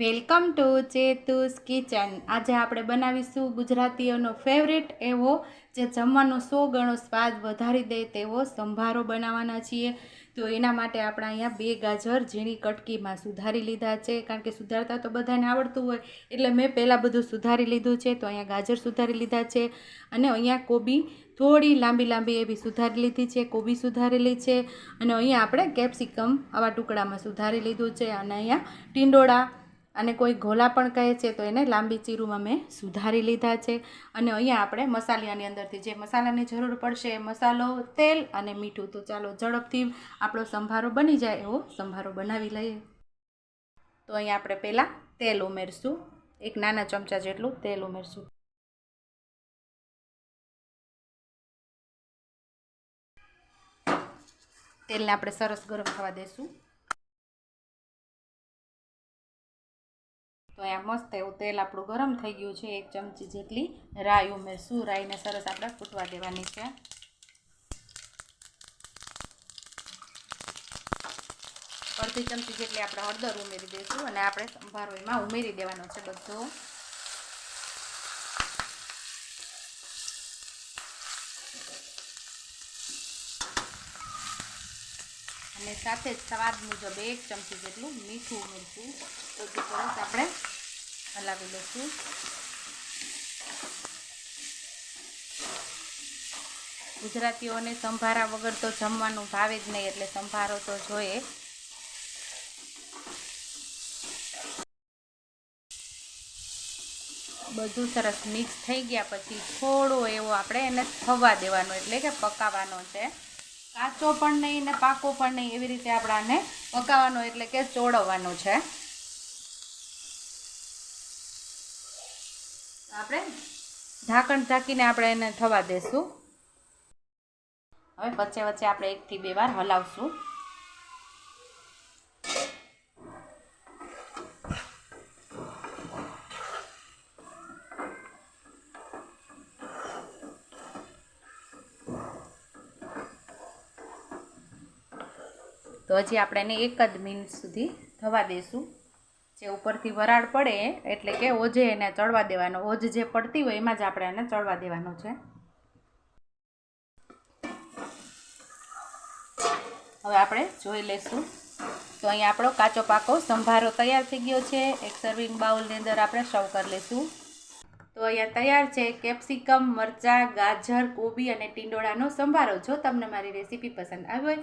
Welcome to ચેતુસ kitchen. આજે આપણે બનાવીશું ગુજરાતીઓનો ફેવરેટ એવો જે જમવાનો સો ગણો સ્વાદ વધારી દે તેવો સંભારો બનાવવાના છીએ. તો એના માટે આપણે અહીંયા બે ગાજર ઝીણી કટકીમાં સુધારી લીધા છે. કારણ કે સુધારતા તો બધાને આવડતું હોય, એટલે મેં પહેલાં બધું સુધારી લીધું છે. તો અહીંયા ગાજર સુધારી લીધા છે અને અહીંયા કોબી થોડી લાંબી લાંબી એવી સુધારી લીધી છે. કોબી સુધારેલી છે અને અહીંયા આપણે કેપ્સિકમ આવા ટુકડામાં સુધારી લીધું છે અને અહીંયા ટીંડોળા અને કોઈ ઘોલા પણ કહે છે, તો એને લાંબી ચીરુમાં મેં સુધારી લીધા છે. અને અહીંયા આપણે મસાલાની અંદરથી જે મસાલાની જરૂર પડશે મસાલો, તેલ અને મીઠું. તો ચાલો ઝડપથી આપણો સંભારો બની જાય એવો સંભારો બનાવી લઈએ. તો અહીંયા આપણે પહેલાં તેલ ઉમેરશું. એક નાના ચમચા જેટલું તેલ ઉમેરશું. તેલને આપણે સરસ ગરમ થવા દઈશું તો અહીંયા મસ્ત એવું તેલ આપણું ગરમ થઈ ગયું છે, એક ચમચી જેટલી રાઈ ઉમેરશું. રાઈને સરસ આપણે ફૂટવા દેવાની છે. અડધી ચમચી જેટલી આપણે હળદર ઉમેરી દઈશું અને આપણે સંભારો એમાં ઉમેરી દેવાનો છે બધો. અને સાથે સ્વાદ મુજબ એક ચમચી જેટલું મીઠું ઉમેરશું. તો સરસ આપણે હલાવી લઈશું. ગુજરાતીઓને સંભારા વગર તો જમવાનું ભાવે જ નહીં, એટલે સંભારો તો જોઈએ. બધું સરસ મિક્સ થઈ ગયા પછી થોડો એવો આપણે એને થવા દેવાનો, એટલે કે પકાવવાનો છે. કાચો પણ નહીં ને પાકો પણ નહીં એવી રીતે આપણે આને પકાવવાનો એટલે કે ચોળવવાનો છે. આપણે ઢાંકણ ઢાંકીને આપણે એને થવા દેશું. હવે વચ્ચે વચ્ચે આપણે એકથી બે વાર હલાવશું. તો હજી આપણે એને એક જ મિનિટ સુધી થવા દઈશું જે ઉપરથી વરાળ પડે, એટલે કે ઓજે એને ચડવા દેવાનો. ઓજ જે પડતી હોય, એમાં જ આપણે એને ચડવા દેવાનો છે. હવે આપણે જોઈ લઈશું તો અહીંયા આપણો કાચો પાકો સંભારો તૈયાર થઈ ગયો છે. એક સર્વિંગ બાઉલની અંદર આપણે સર્વ કરી લઈશું તો અહીંયા તૈયાર છે કેપ્સિકમ, મરચાં, ગાજર, કોબી અને ટીંડોળાનો સંભારો. જો તમને મારી રેસીપી પસંદ આવી હોય